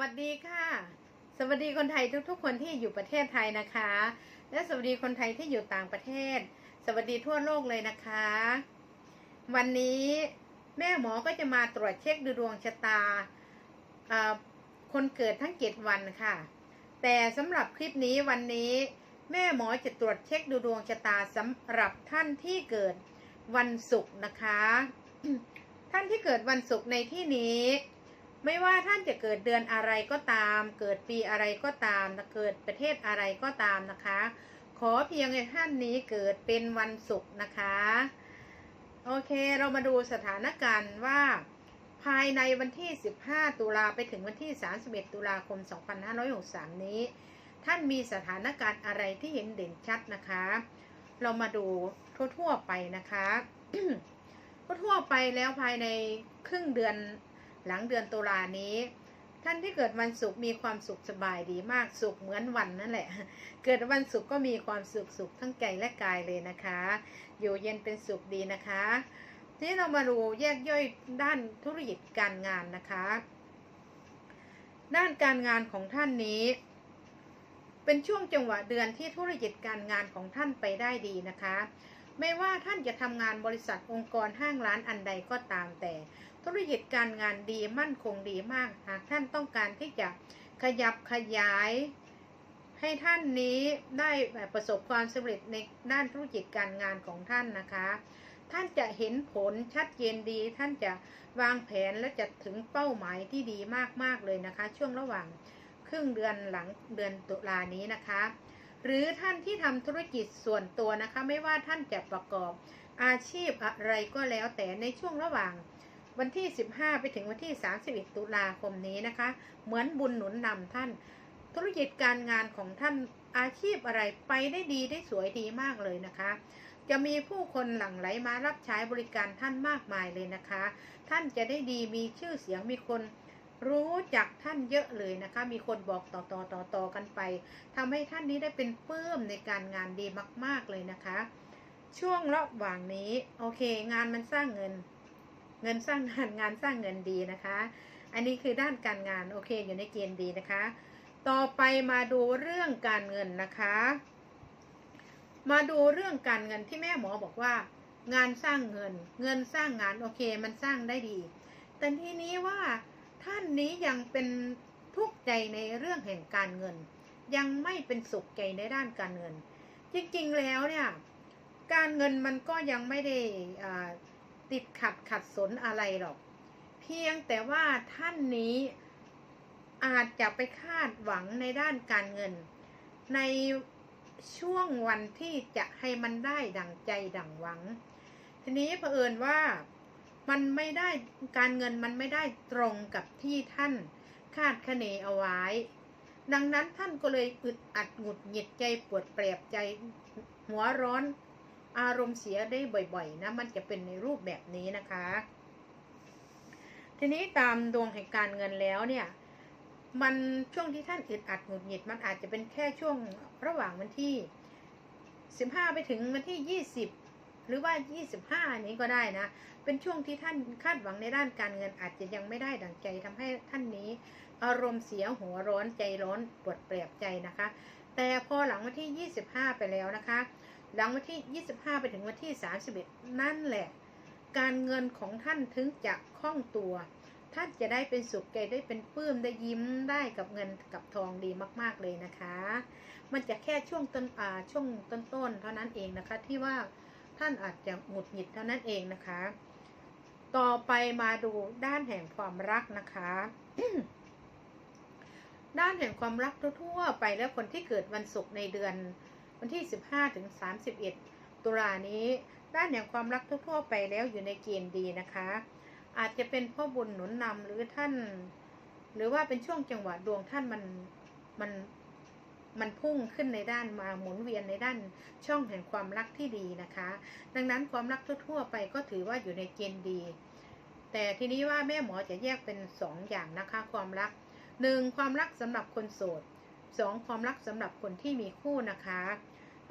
วัสดีค่ะ สวัสดีคนไทยทุกๆ คนที่อยู่ประเทศไทยนะคะ และสวัสดีคนไทยที่อยู่ต่างประเทศ สวัสดีทั่วโลกเลยนะคะ วันนี้แม่หมอก็จะมาตรวจเช็คดูดวงชะตาคนเกิดทั้งเจ็ดวันค่ะ แต่สำหรับคลิปนี้วันนี้แม่หมอจะตรวจเช็คดูดวงชะตาสำหรับท่านที่เกิดวันศุกร์นะคะ ท่านที่เกิดวันศุกร์ในที่นี้ ไม่ว่าท่านจะเกิดเดือนอะไรก็ตาม เกิดปีอะไรก็ตามเกิดประเทศอะไรก็ตามนะคะ ขอเพียงท่านนี้เกิดเป็นวันศุกร์นะคะ โอเคเรามาดูสถานการณ์ว่า ภายในวันที่ 15 ตุลาไปถึงวันที่ 31 ตุลาคม 2563 นี้ ท่านมีสถานการณ์อะไรที่เห็นเด่นชัดนะคะ เรามาดูทั่วๆไปนะคะ ทั่วๆไปแล้วภายในครึ่งเดือน หลังเดือนตุลานี้ ท่านที่เกิดวันศุกร์มีความสุขสบายดีมากสุขเหมือนวันนั่นแหละ เกิดวันศุกร์ก็มีความสุขสุขทั้งใจและกายเลยนะคะ อยู่เย็นเป็นสุขดีนะคะทีนี้เรามาดูแยกย่อยด้านธุรกิจการงานนะคะ ด้านการงานของท่านนี้ เป็นช่วงจังหวะเดือนที่ธุรกิจการงานของท่านไปได้ดีนะคะ ไม่ว่าท่านจะทำงานบริษัทองค์กรห้างร้านอันใดก็ตามแต่ ธุรกิจการงานดีมั่นคงดีมาก หากท่านต้องการที่จะขยับขยาย ให้ท่านนี้ได้ประสบความสำเร็จในด้านธุรกิจการงานของท่านนะคะ ท่านจะเห็นผลชัดเจนดี ท่านจะวางแผนและจะถึงเป้าหมายที่ดีมากๆเลยนะคะ ช่วงระหว่างครึ่งเดือนหลังเดือนตุลานี้นะคะ หรือท่านที่ทำธุรกิจส่วนตัวนะคะ ไม่ว่าท่านจะประกอบอาชีพอะไรก็แล้วแต่ในช่วงระหว่าง วันที่ 15 ไปถึงวันที่ 31 ตุลาคมนี้นะคะ เหมือนบุญหนุนนำท่าน ธุรกิจการงานของท่านอาชีพอะไรไปได้ดีได้สวยดีมากเลยนะคะ จะมีผู้คนหลั่งไหลมารับใช้บริการท่านมากมายเลยนะคะ ท่านจะได้ดีมีชื่อเสียงมีคนรู้จักท่านเยอะเลยนะคะ มีคนบอกต่อต่อต่อต่อกันไปทำให้ท่านนี้ได้เป็นปลื้มในการงานดีมาก ๆเลยนะคะ ช่วงระหว่างนี้ โอเค งานมันสร้างเงิน เงินสร้างงานงานสร้างเงินดีนะคะ อันนี้คือด้านการงานโอเคอยู่ในเกณฑ์ดีนะคะ ต่อไปมาดูเรื่องการเงินนะคะ มาดูเรื่องการเงินที่แม่หมอบอกว่า งานสร้างเงิน เงินสร้างงานโอเคมันสร้างได้ดี แต่ทีนี้ว่าท่านนี้ยังเป็นทุกข์ใจในเรื่องแห่งการเงิน ยังไม่เป็นสุขใจในด้านการเงิน จริงๆแล้วเนี่ยการเงินมันก็ยังไม่ได้อ่า ติดขัดขัดสนอะไรหรอก เพียงแต่ว่าท่านนี้อาจจะไปคาดหวังในด้านการเงิน ในช่วงวันที่จะให้มันได้ดังใจดังหวัง ทีนี้เผอิญว่ามันไม่ได้การเงินมันไม่ได้ตรงกับที่ท่านคาดคะเนเอาไว้ ดังนั้นท่านก็เลยอึดอัดหงุดหงิดใจปวดแปรบใจหัวร้อน อารมณ์เสียได้บ่อยๆนะมันจะเป็นในรูปแบบนี้นะคะ ทีนี้ตามดวงแห่งการเงินแล้วเนี่ย มันช่วงที่ท่านอึดอัดหงุดหงิด มันอาจจะเป็นแค่ช่วงระหว่างวันที่ 15 ไปถึงวันที่ 20 หรือว่า 25 นี้ก็ได้นะ เป็นช่วงที่ท่านคาดหวังในด้านการเงินอาจจะยังไม่ได้ดังใจทำให้ท่านนี้ อารมณ์เสียหัวร้อนใจร้อนปวดแปรบใจนะคะ แต่พอหลังวันที่ 25 ไปแล้วนะคะ หลังวันที่ 25 ไปถึงวันที่ 31 นั่นแหละ การเงินของท่านถึงจะคล่องตัว ท่านจะได้เป็นสุขใจได้เป็นปลื้มได้ยิ้มได้กับเงินกับทองดีมาก ๆเลยนะคะ มันจะแค่ช่วงต้นอ่าช่วงต้นๆเท่านั้นเองนะคะ ที่ว่าท่านอาจจะหงุดหงิดเท่านั้นเองนะคะ ต่อไปมาดูด้านแห่งความรักนะคะด้านแห่งความรักทั่วๆไปแล้วคนที่เกิดวันศุกร์ในเดือน วันที่ 15ถึง31 ตุลานี้ ด้านแห่งความรักทั่วๆไปแล้วอยู่ในเกณฑ์ดีนะคะ อาจจะเป็นพ่อบุญหนุนนำหรือท่าน หรือว่าเป็นช่วงจังหวะดวงท่านมันมันมันพุ่งขึ้นในด้านมาหมุนเวียนในด้านช่องแห่งความรักที่ดีนะคะ ดังนั้นความรักทั่วๆไปก็ถือว่าอยู่ในเกณฑ์ดี แต่ทีนี้ว่าแม่หมอจะแยกเป็นสองอย่างนะคะ ความรักหนึ่งความรักสำหรับคนโสดสองความรักสำหรับคนที่มีคู่นะคะ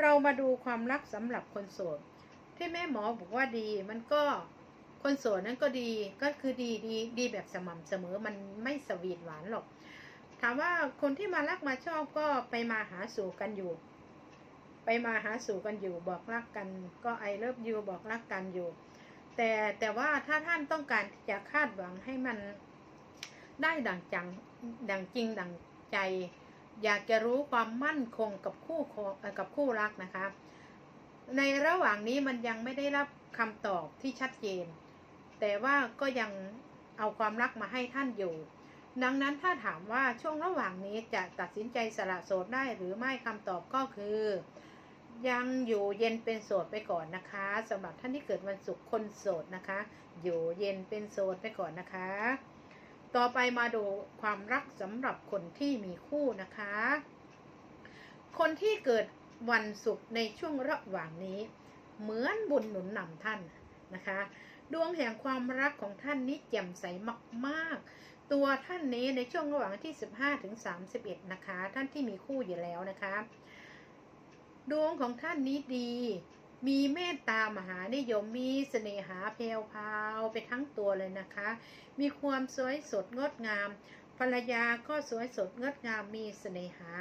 เรามาดูความรักสำหรับคนโสด ที่แม่หมอบอกว่าดี มันก็คนโสดนั้นก็ดีก็คือดีดีดีแบบสม่ำเสมอมันไม่สวีทหวานหรอก ถามว่าคนที่มารักมาชอบก็ไปมาหาสู่กันอยู่ ไปมาหาสู่กันอยู่ บอกรักกันก็ไอเลิฟยูบอกรักกันอยู่ แต่แต่ว่าถ้าท่านต้องการที่จะคาดหวังให้มันได้ดังจังดังจริงดังใจ อยากจะรู้ความมั่นคงกับคู่กับคู่รักนะคะ ในระหว่างนี้มันยังไม่ได้รับคำตอบที่ชัดเจน แต่ว่าก็ยังเอาความรักมาให้ท่านอยู่ ดังนั้นถ้าถามว่าช่วงระหว่างนี้จะตัดสินใจสละโสดได้หรือไม่คำตอบก็คือ ยังอยู่เย็นเป็นโสดไปก่อนนะคะสำหรับท่านที่เกิดวันศุกร์คนโสดนะคะ อยู่เย็นเป็นโสดไปก่อนนะคะ ต่อไปมาดูความรักสำหรับคนที่มีคู่นะคะ คนที่เกิดวันศุกร์ในช่วงระหว่างนี้ เหมือนบุญหนุนนำท่านนะคะ ดวงแห่งความรักของท่านนี้แจ่มใสมากๆ ตัวท่านนี้ในช่วงระหว่างที่ 15ถึง31 นะคะ ท่านที่มีคู่อยู่แล้วนะคะ ดวงของท่านนี้ดี มีเมตตามหานิยมมีเสน่หาเพลวพาวไปทั้งตัวเลยนะคะ มีความสวยสดงดงาม ภรรยาก็สวยสดงดงามมีเสน่หา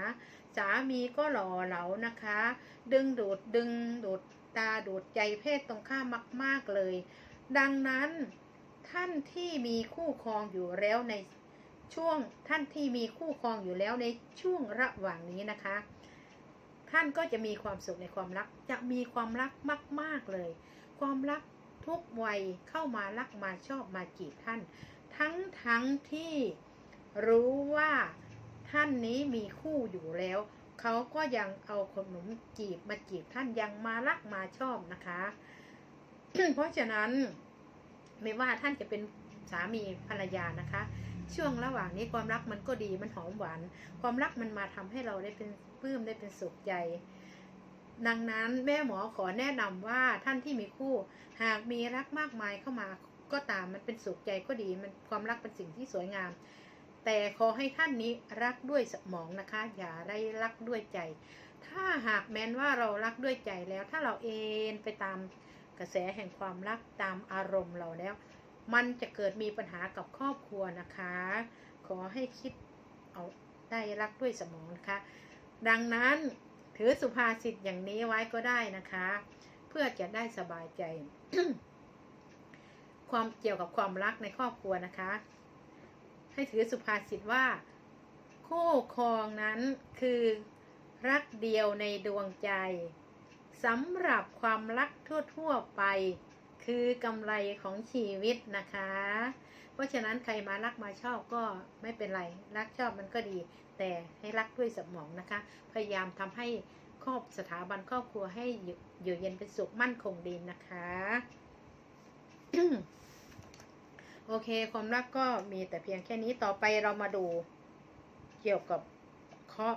สามีก็หล่อเหลานะคะ ดึงดูดดึงดูดตาดูดใจเพศตรงข้ามมาก ๆเลย ดังนั้นท่านที่มีคู่ครองอยู่แล้วในช่วงท่านที่มีคู่ครองอยู่แล้วในช่วงระหว่างนี้นะคะ ท่านก็จะมีความสุขในความรัก จะมีความรักมาก ๆเลย ความรักทุกวัยเข้ามารักมาชอบมาจีบท่าน ทั้งทั้งที่รู้ว่าท่านนี้มีคู่อยู่แล้ว เขาก็ยังเอาขนมจีบมาจีบท่านยังมารักมาชอบนะคะ เพราะฉะนั้นไม่ว่าท่านจะเป็นสามีภรรยานะคะ ช่วงระหว่างนี้ความรักมันก็ดีมันหอมหวาน ความรักมันมาทำให้เราได้เป็นปลื้มได้เป็นสุขใจ ดังนั้นแม่หมอขอแนะนำว่าท่านที่มีคู่ หากมีรักมากมายเข้ามาก็ตามมันเป็นสุขใจก็ดีมันความรักเป็นสิ่งที่สวยงาม แต่ขอให้ท่านนี้รักด้วยสมองนะคะ อย่าได้รักด้วยใจ ถ้าหากแม้นว่าเรารักด้วยใจแล้ว ถ้าเราเอนไปตามกระแสแห่งความรักตามอารมณ์เราแล้ว มันจะเกิดมีปัญหากับครอบครัวนะคะ ขอให้คิดเอาได้รักด้วยสมองนะคะ ดังนั้นถือสุภาษิตอย่างนี้ไว้ก็ได้นะคะ เพื่อจะได้สบายใจ ความเกี่ยวกับความรักในครอบครัวนะคะ ให้ถือสุภาษิตว่า คู่ครองนั้นคือรักเดียวในดวงใจสำหรับความรักทั่ว ๆ ไป คือกำไรของชีวิตนะคะ เพราะฉะนั้นใครมารักมาชอบก็ไม่เป็นไร รักชอบมันก็ดี แต่ให้รักด้วยสมองนะคะ พยายามทำให้ครอบสถาบันครอบครัวให้อยู่ยเย็นเป็นสุขมั่นคงดีนะคะ โอเค ความรักก็มีแต่เพียงแค่นี้ต่อไปเรามาดูเกี่ยวกับเคาะ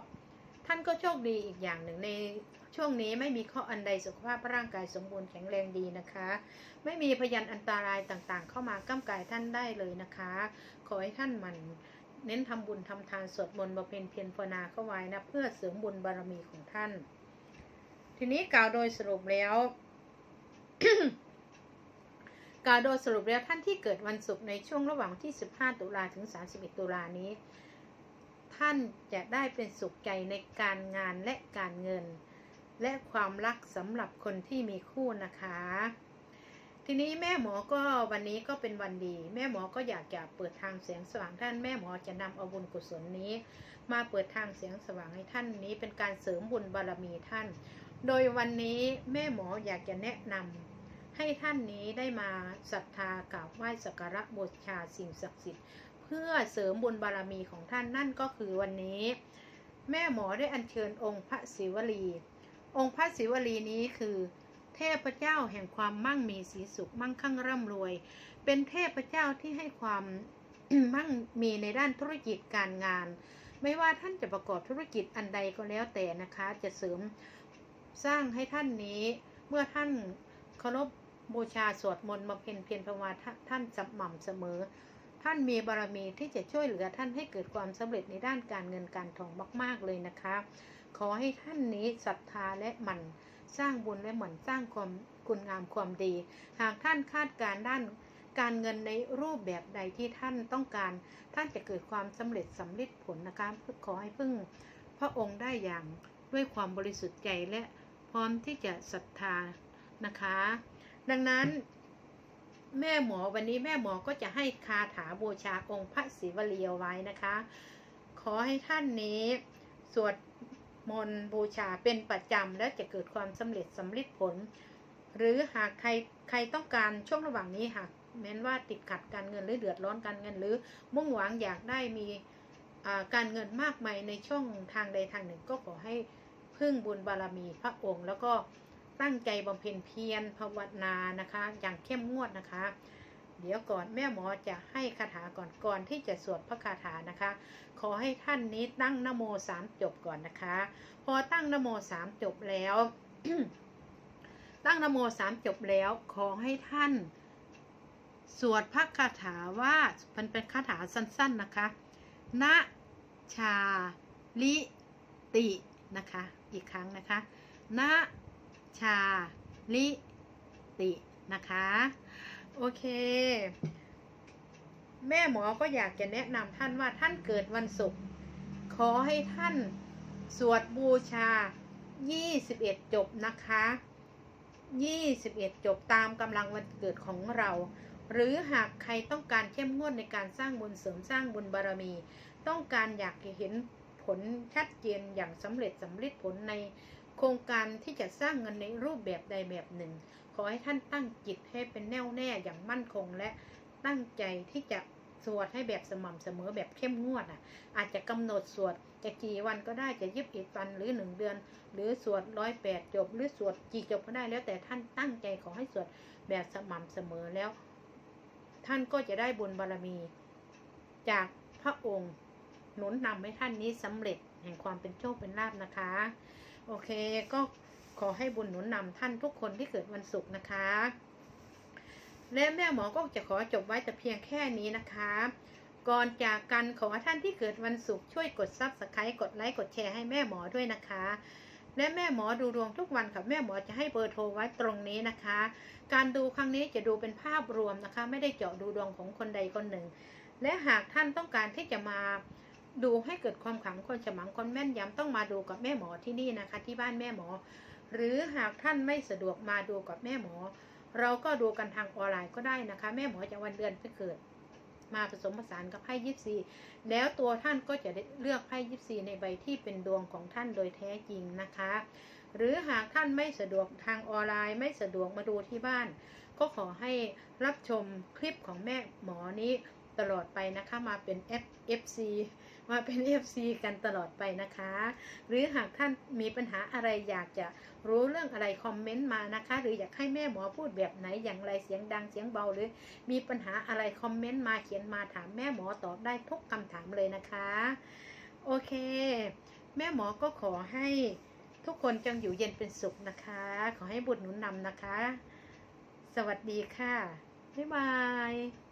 ท่านก็โชคดีอีกอย่างหนึ่งใน ช่วงนี้ไม่มีข้ออันใดสุขภาพร่างกายสมบูรณ์แข็งแรงดีนะคะ ไม่มีพยันอันตรายต่างๆ เข้ามาก้ากายท่านได้เลยนะคะ ขอให้ท่านมันเน้นทำบุญทำทานสวดมนต์บำเพ็ญเพียรภาวนาเข้าไว้นะเพื่อเสริมบุญบารมีของท่าน ทีนี้กล่าวโดยสรุปแล้วกล่าวโดยสรุปแล้วท่านที่เกิดวันศุกร์ในช่วงระหว่างที่ 15 ตุลาถึง 31 ตุลานี้ ท่านจะได้เป็นสุขใจในการงานและการเงิน และความรักสำหรับคนที่มีคู่นะคะ ทีนี้แม่หมอก็วันนี้ก็เป็นวันดี แม่หมอก็อยากจะเปิดทางเสียงสว่างท่านแม่หมอจะนำเอาบุญกุศลนี้ มาเปิดทางเสียงสว่างให้ท่านนี้ เป็นการเสริมบุญบารมีท่าน โดยวันนี้แม่หมออยากจะแนะนำให้ท่านนี้ได้มาศรัทธากราบไหว้สักการะบูชาสิ่งศักดิ์สิทธิ์ เพื่อเสริมบุญบารมีของท่านนั่นก็คือวันนี้ แม่หมอได้อัญเชิญองค์พระศิวลี องค์พระศิวลีนี้คือ เทพเจ้าแห่งความมั่งมีสีสุขมั่งคั่งร่ำรวย เป็นเทพเจ้าที่ให้ความมั่งมีในด้านธุรกิจการงาน ไม่ว่าท่านจะประกอบธุรกิจอันใดก็แล้วแต่นะคะ จะเสริมสร้างให้ท่านนี้ เมื่อท่านเคารพบูชาสวดมนต์มาเพ็ญเพียรภาวนาท่านท่านสม่ำเสมอ ท่านมีบารมีที่จะช่วยเหลือท่านให้เกิดความสำเร็จในด้านการเงินการทองมาก ๆ เลยนะคะ ขอให้ท่านนี้ศรัทธาและหมั่นสร้างบุญและหมั่นสร้างความคุณงามความดี หากท่านคาดการด้านการเงินในรูปแบบใดที่ท่านต้องการ ท่านจะเกิดความสำเร็จสำลิดผลนะคะขอให้พึ่งพระองค์ได้อย่างด้วยความบริสุทธิ์ใจและพร้อมที่จะศรัทธานะคะ ดังนั้น แม่หมอวันนี้แม่หมอก็จะให้คาถาบูชาองค์พระศิวลีเอาไว้นะคะ ขอให้ท่านนี้สวด มนต์บูชาเป็นประจำและจะเกิดความสำเร็จสำลิดผล หรือหากใครใครต้องการช่วงระหว่างนี้หากแม้นว่าติดขัดการเงินหรือเดือดร้อนการเงินหรือมุ่งหวังอยากได้มีการเงินมากมายในช่องทางใดทางหนึ่งก็ขอให้พึ่งบุญบารมีพระองค์ แล้วก็ตั้งใจบำเพ็ญเพียรภาวนานะคะ อย่างเข้มงวดนะคะ เดี๋ยวก่อนแม่หมอจะให้คาถาก่อนก่อนที่จะสวดพระคาถานะคะ ขอให้ท่านนี้ตั้งนโมสามจบก่อนนะคะ พอตั้งนโมสามจบแล้ว ตั้งนโมสามจบแล้ว ขอให้ท่าน สวดพระคาถาว่ามันเป็นคาถาสั้น ๆนะคะนะชาลิตินะคะ อีกครั้งนะคะนะชาลิตินะคะ โอเค แม่หมอก็อยากจะแนะนำท่านว่าท่านเกิดวันศุกร์ขอให้ท่านสวดบูชา 21 จบนะคะ 21 จบตามกำลังวันเกิดของเรา หรือหากใครต้องการเข้มงวดในการสร้างบุญเสริมสร้างบุญบารมี ต้องการอยากเห็นผลชัดเจนอย่างสำเร็จสำเร็จผลใน โครงการที่จะสร้างเงินในรูปแบบใดแบบหนึ่ง ขอให้ท่านตั้งจิตให้เป็นแน่วแน่อย่างมั่นคงและตั้งใจที่จะสวดให้แบบสม่ำเสมอแบบเข้มงวดอะ อาจจะกำหนดสวดจะกี่วันก็ได้จะยิบอีกวันหรือหนึ่งเดือน หรือสวดร้อยแปดจบ หรือสวดกี่จบก็ได้แล้วแต่ท่านตั้งใจขอให้สวดแบบสม่ำเสมอแล้ว ท่านก็จะได้บุญบารมี จากพระองค์หนุนนำให้ท่านนี้สำเร็จแห่งความเป็นโชคเป็นลาภนะคะ โอเค ก็ขอให้บุญหนุนนำท่านทุกคนที่เกิดวันศุกร์นะคะ และแม่หมอก็จะขอจบไว้แต่เพียงแค่นี้นะคะ ก่อนจากกันขอท่านที่เกิดวันศุกร์ช่วยกดซับสไครต์กดไลค์กดแชร์ให้แม่หมอด้วยนะคะ และแม่หมอดูดวงทุกวันค่ะแม่หมอจะให้เบอร์โทรไว้ตรงนี้นะคะ การดูครั้งนี้จะดูเป็นภาพรวมนะคะ ไม่ได้เจาะดูดวงของคนใดคนหนึ่ง และหากท่านต้องการที่จะมา ดูให้เกิดความขลังคนฉมังคนแม่นยำต้องมาดูกับแม่หมอที่นี่นะคะ ที่บ้านแม่หมอ หรือหากท่านไม่สะดวกมาดูกับแม่หมอ เราก็ดูกันทางออนไลน์ก็ได้นะคะ แม่หมอจะวันเดือนไปเกิด มาผสมผสานกับไพ่ยิปซีแล้วตัวท่านก็จะได้เลือกไพ่ยิปซีในใบที่เป็นดวงของท่านโดยแท้จริงนะคะ หรือหากท่านไม่สะดวกทางออนไลน์ ไม่สะดวกมาดูที่บ้าน ก็ขอให้รับชมคลิปของแม่หมอนี้ตลอดไปนะคะมาเป็น F FC มาเป็น FC กันตลอดไปนะคะ หรือหากท่านมีปัญหาอะไรอยากจะรู้เรื่องอะไรคอมเมนต์มานะคะ หรืออยากให้แม่หมอพูดแบบไหนอย่างไรเสียงดังเสียงเบาหรือ มีปัญหาอะไรคอมเมนต์มาเขียนมาถามแม่หมอตอบได้ทุกคำถามเลยนะคะ โอเค แม่หมอก็ขอให้ทุกคนจงอยู่เย็นเป็นสุขนะคะ ขอให้บุญหนุนนำนะคะ สวัสดีค่ะบ๊ายบาย